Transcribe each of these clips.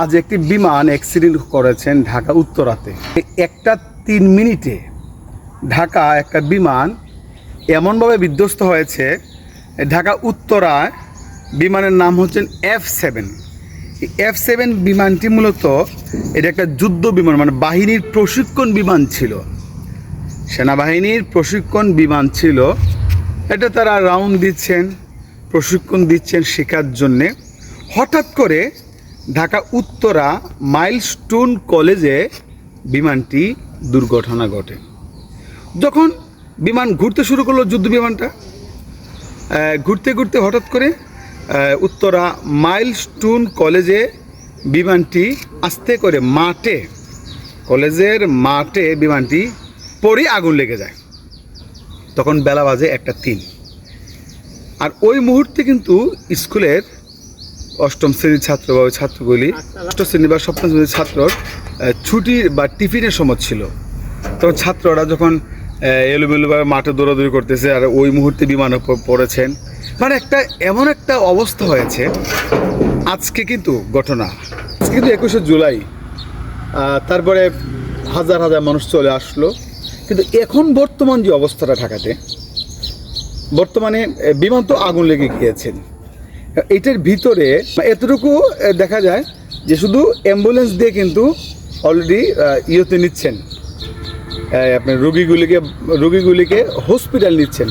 আজ একটি বিমান অ্যাক্সিডেন্ট করেছেন ঢাকা উত্তরাতে। একটা তিন মিনিটে ঢাকা একটা বিমান এমনভাবে বিধ্বস্ত হয়েছে, ঢাকা উত্তরায় বিমানের নাম হচ্ছেন এফ সেভেন এফ সেভেন বিমানটি মূলত এটা একটা যুদ্ধ বিমান মানে বাহিনীর প্রশিক্ষণ বিমান ছিল। সেনাবাহিনীর প্রশিক্ষণ বিমান ছিল। এটা তারা রাউন্ড দিচ্ছেন, প্রশিক্ষণ দিচ্ছেন শেখার জন্যে। হঠাৎ করে ঢাকা উত্তরা মাইলস্টোন কলেজে বিমানটি দুর্ঘটনা ঘটে। যখন বিমান ঘুরতে শুরু করল যুদ্ধ বিমানটা ঘুরতে ঘুরতে হঠাৎ করে উত্তরা মাইলস্টোন কলেজে বিমানটি আস্তে করে মাঠে, কলেজের মাঠে বিমানটি পরে আগুন লেগে যায়। তখন বেলা বাজে একটা তিন। আর ওই মুহূর্তে কিন্তু স্কুলের অষ্টম শ্রেণির ছাত্র বা ওই ছাত্রগুলি অষ্টম শ্রেণি বা সপ্তম শ্রেণির ছাত্রর আহ, ছুটির বা টিফিনের সময় ছিল। তখন ছাত্ররা যখন এলোমেলোভাবে মাঠে দৌড়াদৌড়ি করতেছে আর ওই মুহূর্তে বিমানে পড়েছেন মানে একটা এমন একটা অবস্থা হয়েছে আজকে কিন্তু ঘটনা। আজকে কিন্তু একুশে জুলাই তারপরে হাজার হাজার মানুষ চলে আসলো। কিন্তু এখন বর্তমান যে অবস্থাটা ঢাকাতে বর্তমানে বিমান তো আগুন লেগে গিয়েছেন এটার ভিতরে এতটুকু দেখা যায় যে শুধু অ্যাম্বুলেন্স দিয়ে কিন্তু অলরেডি ইয়েতে নিচ্ছেন। আপনার রুগীগুলিকে রুগীগুলিকে হসপিটাল নিচ্ছেন।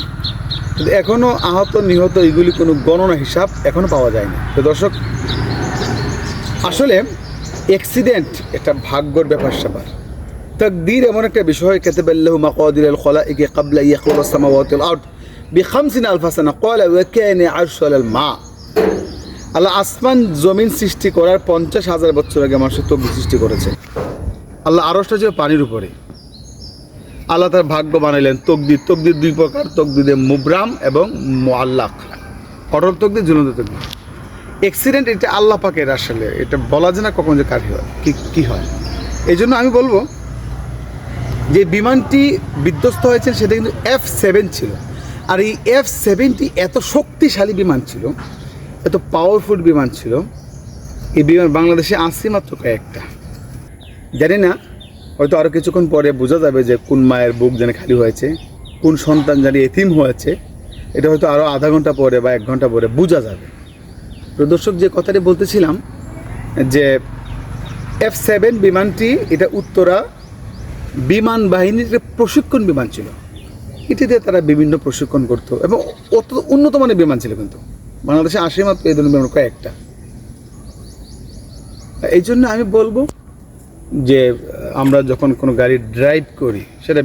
কিন্তু এখনও আহত, নিহত এগুলি কোনো গণনা হিসাব এখনও পাওয়া যায় না তো দর্শক, আসলে অ্যাক্সিডেন্ট একটা ভাগ্যর ব্যাপার স্যাপার। তকদির এমন একটা বিষয় খেতে পেল মাকদির আল খলা আউট বিখামসিন আলফাসানা কয়লা ওয়াকায়নে আরশাল মা। আল্লাহ আসমান জমিন সৃষ্টি করার পঞ্চাশ হাজার বছর আগে মানুষের তকদির সৃষ্টি করেছে। আল্লাহ আরসটা ছিল পানির উপরে। আল্লাহ তার ভাগ্য বানাইলেন তকদির। তকদির দুই প্রকার, তকদিরে মুবরাম এবং মোয়াল্লাক অটল তকদির, ঝুলন্ত তকদির। অ্যাক্সিডেন্ট এটা আল্লাহ পাকের আসলে। এটা বলা যায় না কখন যে কার হয়, কি কি হয়। এই জন্য আমি বলব, যে বিমানটি বিধ্বস্ত হয়েছে সেটা কিন্তু এফ সেভেন ছিল। আর এই এফ সেভেনটি এত শক্তিশালী বিমান ছিল এত পাওয়ারফুল বিমান ছিল। এই বিমান বাংলাদেশে আসছে মাত্র কয়েকটা। জানি না, হয়তো আরও কিছুক্ষণ পরে বোঝা যাবে যে কোন মায়ের বুক যেন খালি হয়েছে, কোন সন্তান জানি এতিম হয়েছে। এটা হয়তো আরও আধা ঘণ্টা পরে বা এক ঘণ্টা পরে বোঝা যাবে। তো দর্শক, যে কথাটি বলতেছিলাম, যে এফ সেভেন বিমানটি, এটা উত্তরা বিমান বাহিনীর প্রশিক্ষণ বিমান ছিল। এটিতে তারা বিভিন্ন প্রশিক্ষণ করতো এবং অত উন্নত মানের বিমান ছিল কিন্তু। বাংলাদেশে আসে মাত্র এই ধরনের কয়েকটা। এই জন্য আমি বলব যে, আমরা যখন কোনো গাড়ি ড্রাইভ করি, সেটা